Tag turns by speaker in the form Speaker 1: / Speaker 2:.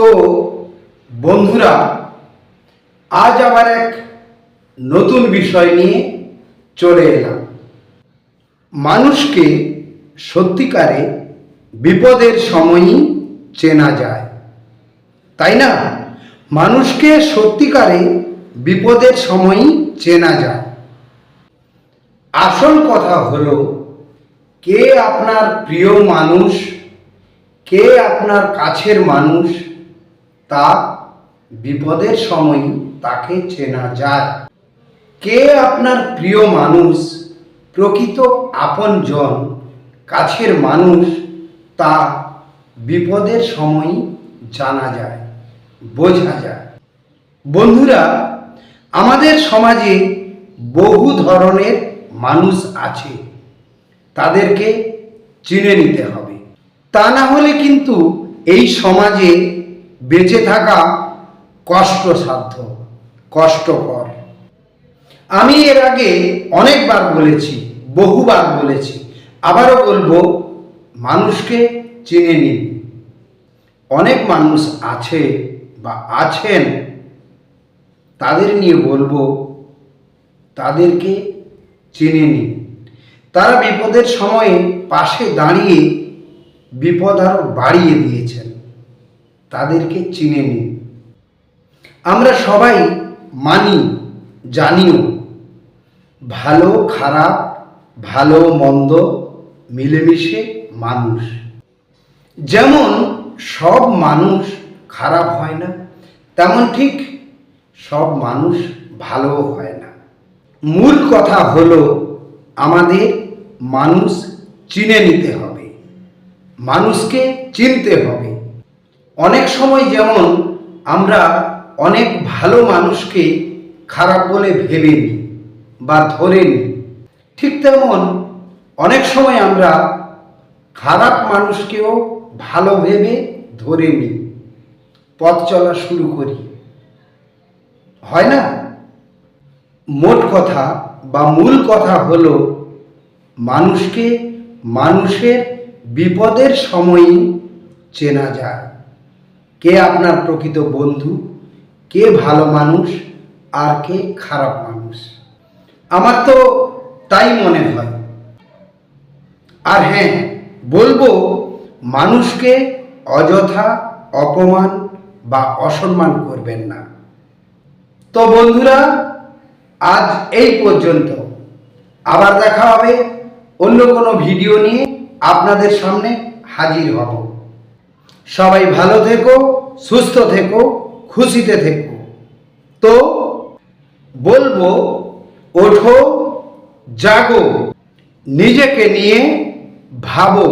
Speaker 1: তো বন্ধুরা, আজ আবার এক নতুন বিষয় নিয়ে চলে এলাম। মানুষকে সত্যিকারে বিপদের সময়ই চেনা যায়, তাই না? মানুষকে সত্যিকারে বিপদের সময়ই চেনা যায়। আসল কথা হলো, কে আপনার প্রিয় মানুষ, কে আপনার কাছের মানুষ তা বিপদের সময় তাকে চেনা যায়। কে আপনার প্রিয় মানুষ, প্রকৃত আপনজন, কাছের মানুষ, তা বিপদের সময় জানা যায়, বোঝা যায়। বন্ধুরা, আমাদের সমাজে বহু ধরনের মানুষ আছে, তাদেরকে চিনে নিতে হবে। তা না হলে কিন্তু এই সমাজে বেঁচে থাকা কষ্টসাধ্য, কষ্টকর। আমি এর আগে অনেকবার বলেছি, বহুবার বলেছি, আবারও বলব, মানুষকে চিনে নিন। অনেক মানুষ আছে বা আছেন, তাদের নিয়ে বলব, তাদেরকে চিনে নিন। তারা বিপদের সময়ে পাশে দাঁড়িয়ে বিপদ আরও বাড়িয়ে দিয়েছেন। তাদেরকে চিনে নিই আমরা সবাই মানি, জানিও। ভালো, খারাপ, ভালো, মন্দ, মিলেমিশে মানুষ। যেমন সব মানুষ খারাপ হয় না, তেমন ঠিক সব মানুষ ভালোও হয় না। মূল কথা হলো আমাদের মানুষ চিনে নিতে হবে। মানুষকে চিনতে হবে। অনেক সময় যেমন আমরা অনেক ভালো মানুষকে খারাপ বলে ভেবে নিই বা ধরে নিই, ঠিক তেমন অনেক সময় আমরা খারাপ মানুষকেও ভালো ভেবে ধরে নিই, পথ চলা শুরু করি। হয় না? মোট কথা বা মূল কথা হল, মানুষকে মানুষের বিপদের সময়ই চেনা যায়। কে আপনার প্রকৃত বন্ধু, কে ভালো মানুষ আর কে খারাপ মানুষ? আমার তো তাই মনে হয়। আর হ্যাঁ বলব মানুষকে অযথা অপমান বা অসম্মান করবেন না। তো বন্ধুরা, আজ এই পর্যন্ত। আবার দেখা হবে অন্য কোনো ভিডিও নিয়ে আপনাদের সামনে হাজির হব। সবাই ভালো থেকো সুস্থ থেকো খুশিতে থেকো। তো বলব ওঠো জাগো নিজেকে নিয়ে ভাবো।